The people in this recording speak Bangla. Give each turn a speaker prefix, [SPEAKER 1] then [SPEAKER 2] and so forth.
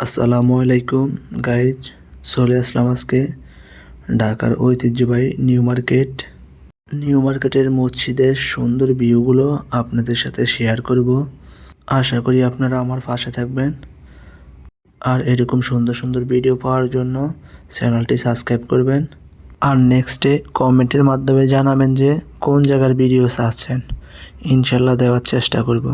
[SPEAKER 1] আসসালামু আলাইকুম গাইজ চলে আসলাম আজকে ঢাকার ঐতিহ্যবাহী নিউ মার্কেট। নিউ মার্কেটের মসজিদের সুন্দর ভিউগুলো আপনাদের সাথে শেয়ার করব। আশা করি আপনারা আমার পাশে থাকবেন। আর এরকম সুন্দর সুন্দর ভিডিও পাওয়ার জন্য চ্যানেলটি সাবস্ক্রাইব করবেন। আর নেক্সটে কমেন্টের মাধ্যমে জানাবেন যে কোন জায়গার ভিডিও চাচ্ছেন। ইনশাল্লাহ দেওয়ার চেষ্টা করব।